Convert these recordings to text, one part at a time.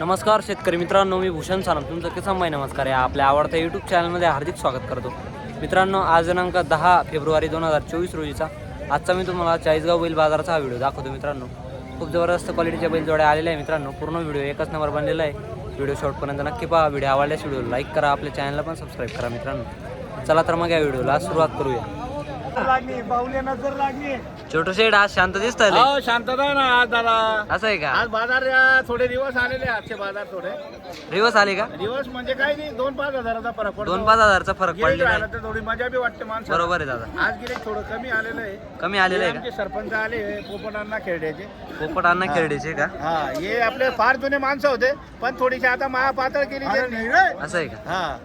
नमस्कार शेतकरी मित्रांनो मी भूषण सानम तुमचं किसान भाई नमस्कार या आपल्या आवडत्या यूट्यूब चॅनलमध्ये हार्दिक स्वागत करतो. मित्रांनो आज दिनांक दहा फेब्रुवारी दोन हजार चोवीस रोजीचा. आजचा मी तुम्हाला चाळीसगाव बैल बाजाराचा हा व्हिडिओ दाखवतो मित्रांनो. खूप जबरदस्त क्वालिटीच्या बैल जोड्या आलेल्या आहे मित्रांनो. पूर्ण व्हिडिओ एकच नंबर बनलेला आहे. व्हिडिओ शॉर्टपर्यंत नक्की पहा. व्हिडिओ आवडल्यास व्हिडिओ लाईक करा. आपल्या चॅनलला पण सबस्क्राईब करा मित्रांनो. चला तर मग या व्हिडिओला सुरुवात करूया. लागली बाहुल्या नजर लागली. छोटू शेड आज शांत दिसतंय लय. हो शांतता आहे ना आज दादा असं आहे का? आज बाजार अं, थोडे दिवस आलेले आजचे बाजार थोडे. रिवर्स आले का? दिवस म्हणजे काही नाही दोन पाच हजाराचा फरक पडतो. दोन पाच हजारचा फरक गिऱ्हाईक पडलेला आहे. राहिलं तर थोडी मजा बी वाटते माणसाला. बरोबर आहे दादा. आज गिरे थोडं कमी आलेलं आहे. कमी आलेलं आहे आमचे सरपंच आले पोपटांना खेळण्याचे. का पोपट अण्णा खेरडेचे का? हा हे आपले फार जुने माणसं होते पण थोडीशी आता महापातळ केली त्यांनी. असं आहे का? हा.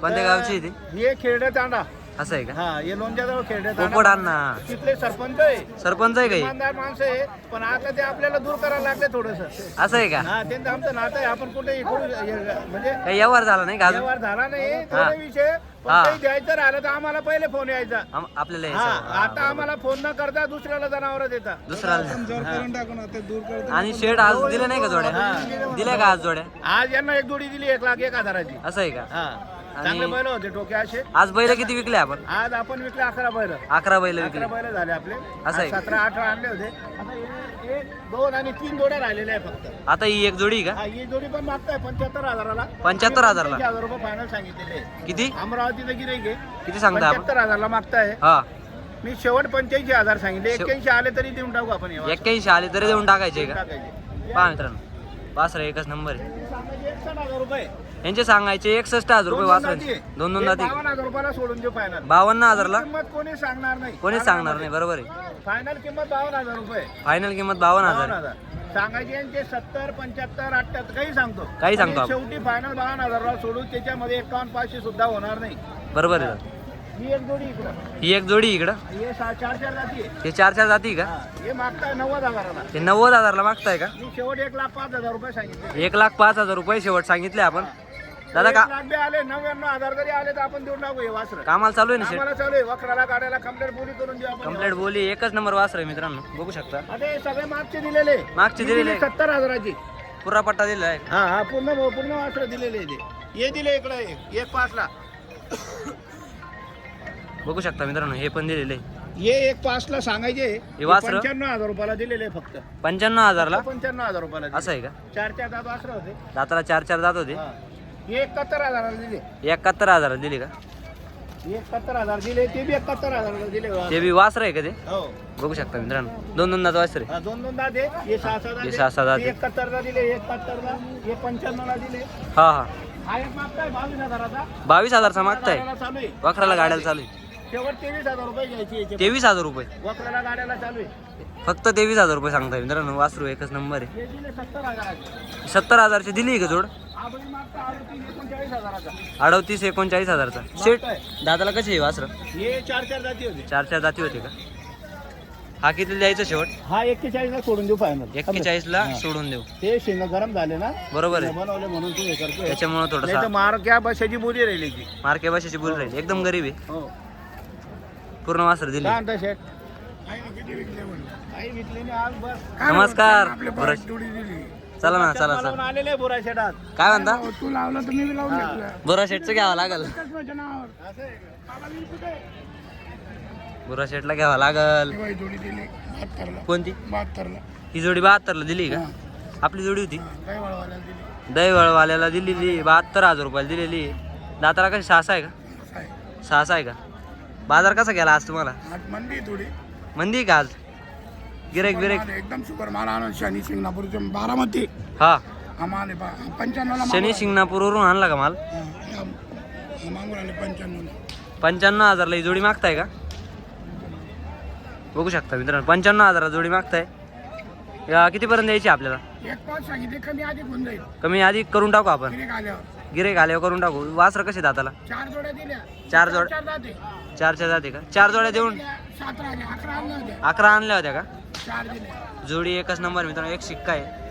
कोणत्या गावची आहे ती? हे खेळडे तांडा. असं आहे का? हा हे लोणच्याजवळ अण्णा तिथले सरपंच आहे. सरपंच आहे का हे? इमानदार माणसं आहे पण आता ते आपल्याला दूर करायला लागले थोडस. असं आहे का? हा त्यांचं आमचं नातं आहे. आपण कुठे म्हणजे काही व्यवहार झाला नाही का अजून? व्यवहार झाला नाही. हा. थोडे विषय. पण हा. काही द्यायचं राहिलं तर आम्हाला पहिले फोन यायचा. आम- आपल्याला हा यायचं. हा, आता आम्हाला फोन न करता दुसऱ्याला जनावर देतात. दुसऱ्याला आणि शेड आज दिले नाही का जोड्या? दिल्या का आज जोड्या? आज यांना एक जोडी दिली एक लाख एक हजाराची. असं आहे का? हा. चांगले बैल होते टोके असे. आज बैल किती विकले आपण? आज आपण विकले अकरा बैल. अकरा बैल विकले. बैल झाले आपले. असं आहे? सतरा अठरा आणले होते. आता हे- एक दोन आणि तीन जोड्या राहिलेल्या आहे फक्त. आता ही एक जोडी का? हा, ही जोडी पण मागताय पंच्याहत्तर हजाराला. 75 हजाराला? हजार रुपये फायनल सांगितलेले आहे. किती? अमरावतीला गिराईक आहे. किती सांगता आपण? पंच्याहत्तर हजारला मागताय हा. मी शेवट पंच्याऐंशी हजार सांगितले. एक्क्याऐंशी आले तरी देऊन टाकू आपण हे. एक्क्याऐंशी आले तरी देऊन टाकायचे का? टाकायचे. पहा मित्रांनो. वासरा एकच नंबर आहे. सांगायचे 61 हजार रुपये. यांचे सांगायचे एकसष्ट हजार रुपये वासरांचे दोन दोन दाती. बावन्न हजार रुपयाला सोडून देऊ फायनल बावन्न हजारला? किंमत कोणी सांगणार नाही. कोणीच सांगणार नाही बरोबर आहे. फायनल किंमत बावन्न हजार रुपये. फायनल किंमत बावन्न हजार. बावन्न. हजार. सांगायचे यांचे सत्तर पंच्याहत्तर अठ्याहत्तर काही सांगतो. काही सांगतो आणि आपण. शेवटी फायनल बावन्न हजाराला सोडून त्याच्यामध्ये एकावन्न पाचशे सुद्धा होणार नाही. बरोबर आहे. दादा. ही एक जोडी इकडं. ही एक जोडी इकडं? हे सा- चार चार जाती आहे. हे चार चार जाती का? हा, हे मागताय नव्वद हजाराला. हे नव्वद हजारला मागताय का? मी शेवट एक लाख पाच हजार रुपये सांगितले. एक लाख पाच हजार रुपये शेवट सांगितले आपण. दादा एक का लाख बी आले नव्याण्णव हजार जरी आले तर आपण देऊन टाकू हे वासर. कामाला चालू आहे ना शेट? आम्हाला चालू आहे. गाड्याला कंप्लेंट बोली करून देऊ आपण. कंप्लीट बोली एकच नंबर वासर आहे मित्रांनो. बघू शकता. हे सगळे मागचे दिलेले. मागचे दिलेले. सत्तर हजाराची. पुरा पट्टा दिलेला आहे. हा हा पूर्ण पूर्ण वासर दिलेले आहे ते. हे दिले इकडे एक एक पाचला. बघू शकता मित्रांनो हे पण दिलेले. आहे हे एक पाचला सांगायचे. हे वासरं? पंच्याण्णव हजार रुपयाला दिलेले फक्त. पंच्याण्णव हजारला? पंच्याण्णव हजार रुपयाला दिले. असं आहे का? चार चार दात वासरं होते. दाताला चार चार दात होते? हा. हे एकाहत्तर हजाराला दिले. एकाहत्तर हजाराला दिले का? हे एकाहत्तर हजार दिले ते बी एकाहत्तर हजाराला दिले ते बी वासर आहे का ते? हो. बघू शकता मित्रांनो. दोन दोन दात वासर आहे. हा, दोन दोन दात आहे. हे सहा सहा दात हे आहे. सहा सहा दात आहे. एकाहत्तरला दिले हे एकाहत्तरला हे पंच्याण्णवला दिले. हा हा. हा एक मागताय बावीस हजाराचा. बावीस हजारचा मागताय चालू आहे. वखराला गाड्याला चालू आहे. शेवट तेवीस हजार रुपये घ्यायची याचे. तेवीस हजार रुपये? वक्राला गाड्याला चालू आहे. फक्त तेवीस हजार रुपये सांगताय मित्रांनो वासरू एकच नंबर आहे. हे दिले सत्तर हजाराचे. सत्तर हजारची दिली का जोड? आपण मागता आरोपी एकोणचाळीस हजाराचा. अडतीस एकोणचाळीस हजारचा. शेट दादाला कशी आहे वासर? हे चार चार जाती होते. चार चार जाती होते का? हा किती द्यायचं शेवट? हा एक्केचाळीस ला सोडून देऊ फायनल एक्केचाळीस ला सोडून देऊ. ते शेंग गरम झाले ना बरोबर आहे. बनवले म्हणून तू हे करतोय. त्याच्यामुळे थोडस मार क्या बसाची बोली राहिली की. मार्के भाषेची बोल राहील. एकदम गरीब आहे. हो. पूर्ण वासर दिली. काय म्हणता शेठ. काही विकले नाही आज बस. नमस्कार. बुरा- चला ना चला चला. आलेले बोरा शेठात. काय म्हणता? तू लावलं तर मी लावून घेतलं. बुरा शेटचं घ्यावं लागल. बुरा शेटला घ्यावं लागल. जोडी दिली बहात्तरला. कोणती? बहात्तरला. ही जोडी बहात्तरला दिली का? आपली जोडी होती. काय वळवायला दिली. दहीवळवाल्याला दिलेली बहात्तर हजार रुपयाला दिलेली. दाताला कशी सहासा आहे का? सहासा आहे का? बाजार कसा गेला आज तुम्हाला? आज मंदी थोडी. मंदी आहे का आज? गिरेक बिरेक एकदम सुपर माल आणून शनी शिंगणापूरच्या बारामती. हा. आम्हाला पंच्याण्णवला शनी शिंगणापूरवरून आणला का माल? मागून आले पंच्याण्णवला. पंच्याण्णव हजारला ही जोडी मागताय का? बघू शकता मित्रांनो पंच्याण्णव हजारला जोडी मागताय. या कितीपर्यंत द्यायची आपल्याला? एक पाच सांगितले कमी आधी होऊन जाईल. कमी आधी करून टाकू आपण. गिरेक आल्यावर. गिरेक आल्यावर करून टाकू. वासर कसे दाताला चार जोड्या दिल्या. चार जोड चार जाते. चार चार जाते का? चार जोड्या देऊन? सात राहिले अकरा आणल्या होत्या. का? चार जोडी एकच नंबर मित्रांनो एक शिक्का आहे.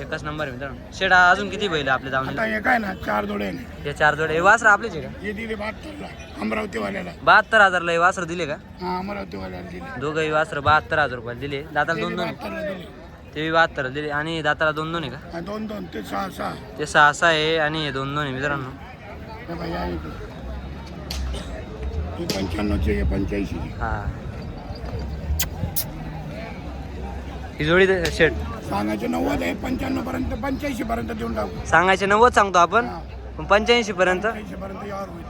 एकच नंबर मित्रांनो. शेडा अजून किती बैल आपल्या दावणीला आता हे काय ना चार जोड्या आहे. हे चार जोडे हे वासर आपलेच आहे का? हे दिले बहात्तरला अमरावतीवाल्याला. बहात्तर हजारला हे वासर दिले का? हा अमरावतीवाल्याला दिले. दोघंही वासर बहात्तर हजार रुपये दिले. दादाला दोन दोन. बहात्तरला दिले. ते बहात्तर दिले. आणि दाताला दोन दोन आहे का? हा, दोन दोन. ते सहा सहा. ते सहा सहा आहे आणि हे दोन दोन आहे मित्रांनो. हे बघा, या इकडे. हे पंच्याण्णवचे हे पंच्याऐंशी. हा. ही जोडी दे- शेट. सांगायचे नव्वद आहे पंच्याण्णव पर्यंत पंच्याऐंशी पर्यंत देऊन टाकू. सांगायचे नव्वद सांगतो आपण. पण पंच्याऐंशी पर्यंत पंच्याऐंशी पर्यंत यावर होईल.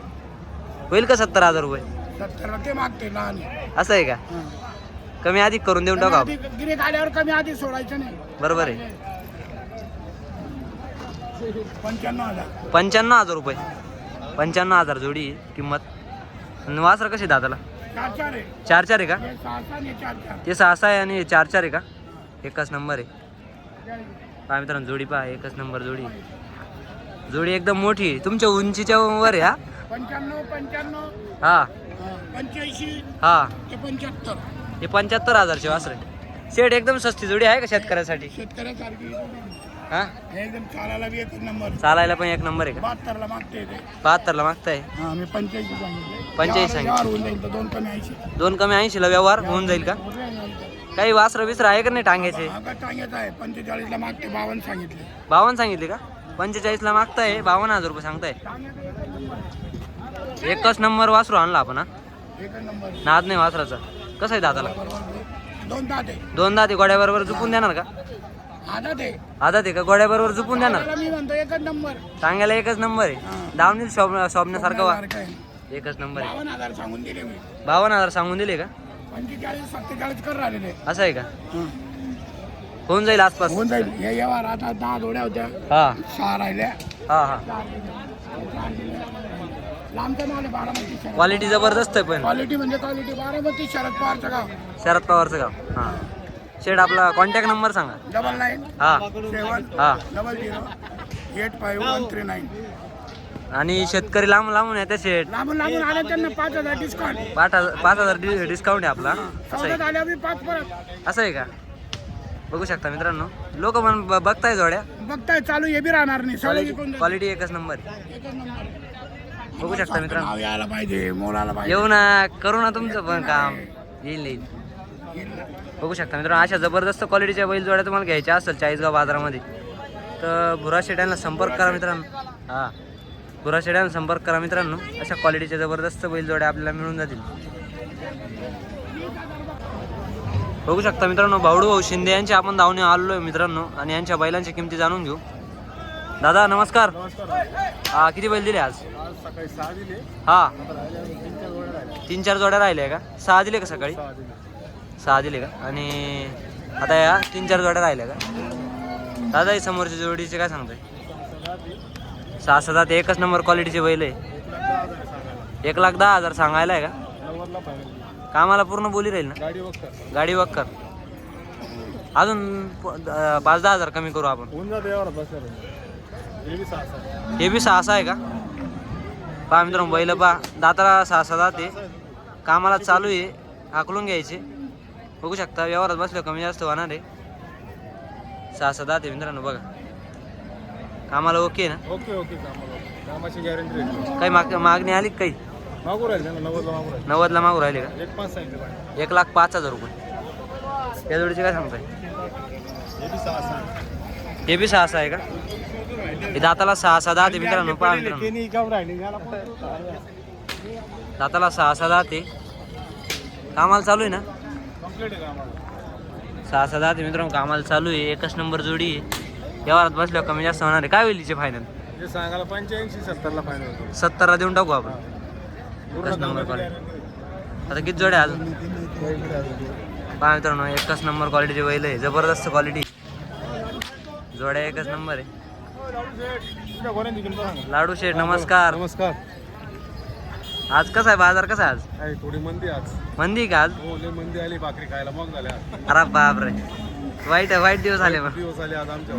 होईल का सत्तर हजार रुपये? सत्तरला ते मागते लहान. आहे. असं आहे का? हा. कमी अधिक करून देऊन टाकू गिरेक आल्यावर कमी आधी सोडायचं नाही. बरोबर आहे. पंच्याण्णव हजार. पंच्याण्णव हजार रुपये. पंच्याण्णव हजार जोडी किंमत. वासर कशी दाताला चार चार आहे. का? ते सहा सहा आहे आणि चार चार आहे का? एकच नंबर आहे. पहा मित्रांनो जोडी पहा एकच नंबर जोडी. जोडी एकदम मोठी आहे. तुमच्या उंचीच्या वर आहे हा? पंच्याण्णव पंच्याण्णव. हा. पंच्याऐंशी. हा. पंच्याहत्तर. हे पंच्याहत्तर हजारचे वासर. आहे शेड एकदम सस्ती जोडी आहे का शेतकऱ्यासाठी? शेतकऱ्यासारखी. हा? एकदम चालायला बी एकच नंबर. चालायला पण एक नंबर आहे का? बहात्तरला मागते ते. बहात्तरला मागताय? हा मी पंच्याऐंशी सांगितले 85 सांगितले. यावर होऊन जाईल तर दोन कमी ऐंशी. दोन कमी ऐंशीला व्यवहार होऊन जाईल का? काही वासरं बिसरं आहे का नाही टांग्याचे? हा का टांग्याचा आहे? पंचेचाळीसला मागते बावन्न सांगितले. बावन्न सांगितले का? पंचेचाळीसला मागताय बावन्न हजार रुपये सांगताय. एकच नंबर वासरू आणला आपण हा. नाद नाही वासराचा. कसं आहे दादाला? दोन दात. दोन दाते गोड्याबरोबर झुपून देणार का? आधा ते का? गोड्याबरोबर झुपून देणार? त्याला मी म्हणतो एकच नंबर. टांग्याला एकच नंबर आहे. हा. दावणी शोभ शोभण्यासारखं वा सारखं आहे. एकच नंबर आहे. बावन्न हजार सांगून दिले मी. बावन्न हजार सांगून दिले का? पंचेचाळीस सत्तेचाळीस कर राहिले असं आहे का? होऊन जाईल आसपास. होऊन जाईल. हे व्यवहार आता दहा जोड्या होत्या. हा. सहा राहिल्या. हा हा. लांबचा माल आहे बारामती शरद क्वालिटी जबरदस्त आहे पण. क्वालिटी म्हणजे क्वालिटी बारामती शरद पवारचं गाव. शरद पवारचं गाव. हा. शेड आपला कॉन्टॅक्ट नंबर सांगा. डबल नाईन हा. सेवन हा. Double zero eight five one three nine आणि शेतकरी लांब लांबून येते शेड लांबून लांबून आले त्यांना पाच हजार डिस्काउंट पाच हजार पाच हजार डि- डिस्काउंट आहे आपला. असं आहे. चौदा आल्यावर बी पाच परत. असं आहे का? बघू शकता मित्रांनो. लोक पण ब- बघताय जोड्या. बघताय चालू हे बी राहणार नाही. सगळं क्वालिटी एकच नंबर आहे. एकच नंबर बघू शकता मित्रांनो. नाव यायला पाहिजे मोलाला पाहिजे. येऊ ना करू ना तुमचं पण काम. येईल. येईल बघू शकता मित्रांनो अशा जबरदस्त क्वालिटीच्या बैल जोड्या तुम्हाला घ्यायच्या असेल चाळीसगाव बाजारामध्ये तर भुरा शेड्यांना संपर्क करा मित्रांनो. हां. भुरा शेड्यांना संपर्क करा मित्रांनो. अशा क्वालिटीच्या जबरदस्त बैल जोड्या आपल्याला मिळून जातील. बघू शकता मित्रांनो भाऊडू भाऊ शिंदे यांचे आपण धावणे आलेलो आहे मित्रांनो आणि यांच्या बैलांच्या किमती जाणून घेऊ. दादा नमस्कार. हा किती बैल दिले आज? हा. तीन चार जोड्या राहिल्या का? सहा दिले का सकाळी? सहा दिले. का? आणि आता या तीन चार जोड्या राहिल्या का? दादा ही समोरच्या जोडीचे काय सांगताय? सहा सहा ते एकच नंबर क्वालिटीचे बैल आहे. एक लाख दहा हजार सांगायला आहे. का कामाला पूर्ण बोली राहील ना? गाडी वक्कर. अजून पाच दहा हजार कमी करू आपण होऊन जाते यावर बसणार हे बी सहा सहा हे बी सहा सहा आहे का? पहा मित्रांनो बैल पा दाताला सहा सहा जाते. कामाला चालू आहे. हाकलून घ्यायचे. बघू शकता व्यवहारात बसलं कमी जास्त होणार आहे. सहा सहा जाते मित्रांनो बघा. कामाला ओके ना? ओके ओके कामाला कामाची गॅरंटी काही माग मागणी आली काही? मागू राहील नव्वदला मागू राहील. नव्वदला मागू राहिले का? एक पाच सांगितलं एक लाख पाच हजार रुपये. या जोडीचे काय सांगताय? हे बी सहा सहा हे बी सहा सहा आहे का? हे दाताला सहा सहा दहा ते मित्रांनो पहा मित्रांनो. दाताला सहा सहा दहा ते. कामाला चालू आहे ना? कंप्लीट आहे कामाला. सहा सहा दहा ते मित्रांनो कामाला चालू आहे. एकच नंबर जोडी आहे. व्यवहारात बसल्यावर कमी जास्त होणार आहे. काय होईल तिचे फायनल जे सांगायला पंच्याऐंशी सत्तरला फायनल होतो सत्तरला देऊन टाकू आपण. एकच नंबर क्वालिटी आता किती जोड्या अजून? पहा मित्रांनो एकच नंबर क्वालिटीचे बैल आहे. जबरदस्त क्वालिटी जोड्या एकच नंबर आहे. लाडू शेठ नमस्कार. नमस्कार. आज कसा आहे? बाजार कसा आहे आज? थोडी मंदी आज. मंदी आहे का आज? हो लय मंदी आली भाकरी खायला मग झाल्या. अरे बापरे. वाईट वाईट दिवस आले मग. दिवस आले आज आमच्या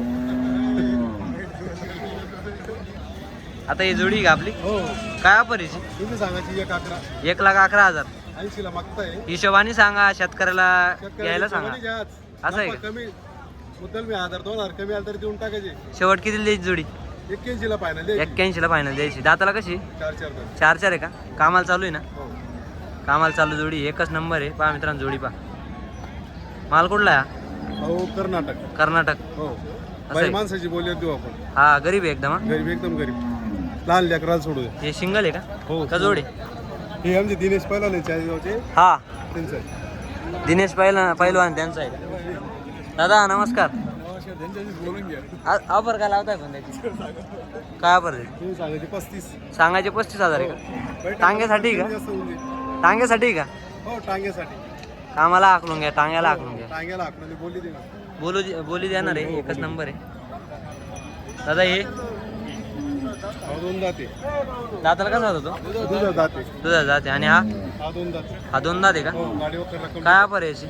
आता ही जोडी आहे का आपली? हो. काय वापरायची तुम्ही सांगायची एक अकरा. एक लाख अकरा हजार. ऐंशीला मागताय. हिशोबाने सांगा शेतकऱ्याला घ्यायला हिशोबाने सांगा. असं आहे कमी. मुद्दल मी हजार दोन हजार कमी आलं तरी देऊन टाकायचे. शेवट किती द्यायची जोडी? एक्क्याऐंशीला फायनल द्यायची. एक्क्याऐंशीला फायनल द्यायची. दाताला कशी? चार चार दोन चार चार आहे का? कामाला चालू आहे ना? हो. कामाला चालू जोडी एकच नंबर आहे. पहा मित्रांनो जोडी पहा. माल कुठला आहे हा? अहो कर्नाटक. कर्नाटक. हो. बाई माणसाची बोली देऊ आपण. हा गरीब आहे एकदम हा? गरीब एकदम गरीब. लहान लेकराला सोडू दे. हे सिंगल आहे का? हो. का जोडे? हे आमचे दिनेश पहिला चाळीसगावचे. हा. त्यांचं दिनेश पहिला पहिलवान त्यांचा आहे. का? दादा नमस्कार. घ्या. ऑफर काय लावताय पण त्याची काय ऑफर पस्तीस. सांगायचे पस्तीस हजार आहे का? टांग्यासाठी का? जास्त होऊन दे. टांग्यासाठी का? हो टांग्यासाठी कामाला आखलून घ्या टांग्याला आखलून घ्या. टांग्याला आखणारी बोली ना बोलू बोली देणार आहे एकच नंबर आहे. दादा हे? हा दोन दाते. दाताला कसा होता तो? दुधा दाते. आणि हा? हा दोन दाते. हा दोन दात आहे का? हो. काय ऑफर आहे याची?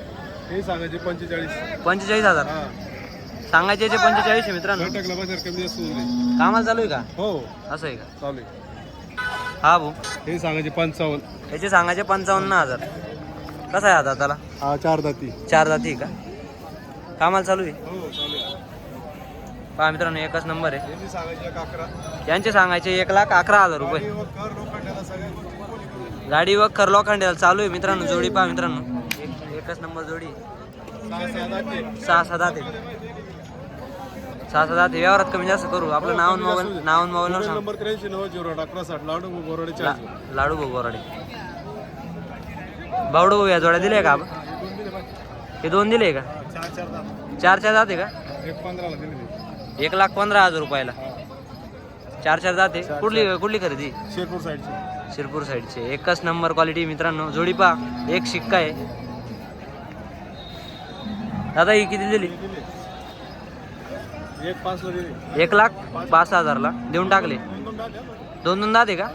हे सांगायचे पंचेचाळीस. पंचेचाळीस हजार? हा. सांगायचे याचे पंचेचाळीस आहे मित्रांनो. घटकला बाजार कमी जास्त होऊन दे कामाला चालू आहे का? हो. असं आहे का? चालू आहे. हा भाऊ. हे सांगायचे पंचावन्न. याचे सांगायचे पंचावन्न हजार. कसा आहे दाताला? हा चार दाती. चार जाती आहे का? कामाला चालू आहे? हो चालू आहे. पहा मित्रांनो एकच नंबर आहे. यांनी सांगायचे एक अकरा. यांचे सांगायचे एक लाख अकरा हजार रुपये. गाडी व खरलो खंड्याला चालू आहे मित्रांनो जोडी पहा मित्रांनो. एकच नंबर जोडी. सहा सहा दाते सहा सहा दाते व्यवहारात कमी जास्त करू. आपलं नाव मोबाईल नाव मोबाईल सांग. नंबर त्र्याऐंशी नव्वद झिरो आठ अकरा साठ. लाडू बोराडे ला- चाळीस लाडू भाऊ गोराडे बावडू भाऊ या जोड्या दिल्या का? आपण हे दोन दिले का? चार चार जाते का ती. एक लाख पंधरा हजार रुपयाला. चार चार जाते कुठली कुठली खरेदी? शेरपूर साईडची. शिरपूर साईडचे. एकच नंबर क्वालिटी मित्रांनो. जोडी पा एक शिक्का आहे. दादा ही किती दिली? एक पाचला दिली. एक लाख पाच हजारला. देऊन टाकले. दोन दोन आहे का?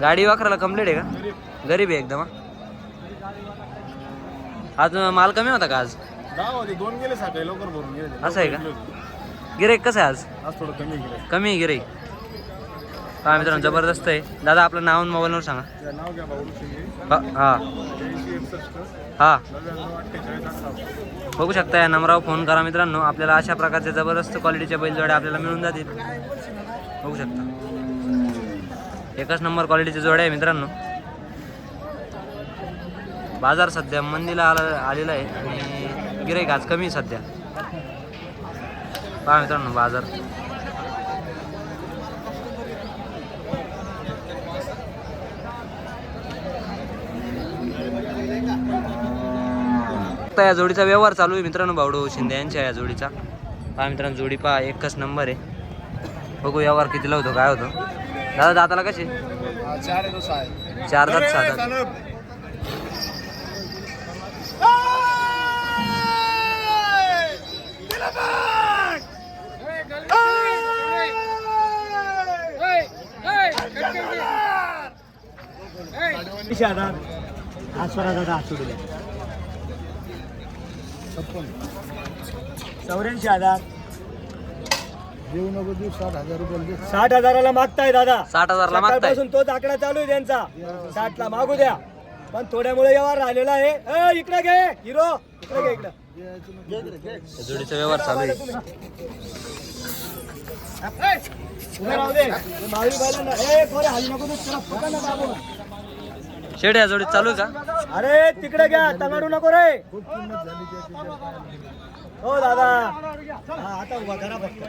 गाडी वाकराला कंप्लीट आहे का? गरीब आहे एकदम हा. आज माल कमी होता का आज? दहा होते दोन गेले सकाळी लवकर भरून गेले. असं आहे का? गिरेक कसं आहे आज? आज थोडं कमी गेले कमी आहे गिरेक. हा मित्रांनो जबरदस्त आहे. दादा आपलं नाव आणि मोबाईलवर सांगा. नाव घ्या भाऊ शिंदे हा हा. त्र्याऐंशी एकसष्ट हा. नव्याण्णव अठ्ठेचाळीस अठ्ठावन्न बघू शकता या नंबरावर फोन करा मित्रांनो. आपल्याला अशा प्रकारचे जबरदस्त क्वालिटीच्या बैलजोड्या आपल्याला मिळून जातील. बघू शकता. एकच नंबर क्वालिटीचे जोड्या आहे मित्रांनो. बाजार सध्या मंदीला आला आलेला आहे आणि गिराईक आज कमी आहे सध्या. पहा मित्रांनो बाजार. आता या जोडीचा व्यवहार चालू आहे मित्रांनो बावडो शिंदे यांच्या या जोडीचा. पहा मित्रांनो जोडी पहा एकच नंबर आहे. बघू व्यवहार कितीला होतो काय होतो. दादा दाताला कसे? चार दात सहा आहे. चार दात सात चौऱ्याऐंशी हजार. देऊ नको देऊ साठ हजार रुपये दे. साठ हजाराला मागताय दादा. साठ हजारला मागताय. सकाळपासून तोच आकडा चालू आहे त्यांचा. साठ ला मागू द्या. पण थोड्यामुळे व्यवहार राहिलेला आहे. ए, इकडे घे हिरो. इकडे घे इकडे. जोडीचा व्यवहार चालू आहे. राहू दे. बायलांना ए पोरे हाली नको तू पकड ना. शेड या जोडीत चालू का? अरे तिकडे घ्या तंगाडू नको रे. हो दादा. आता उभा करा फक्त.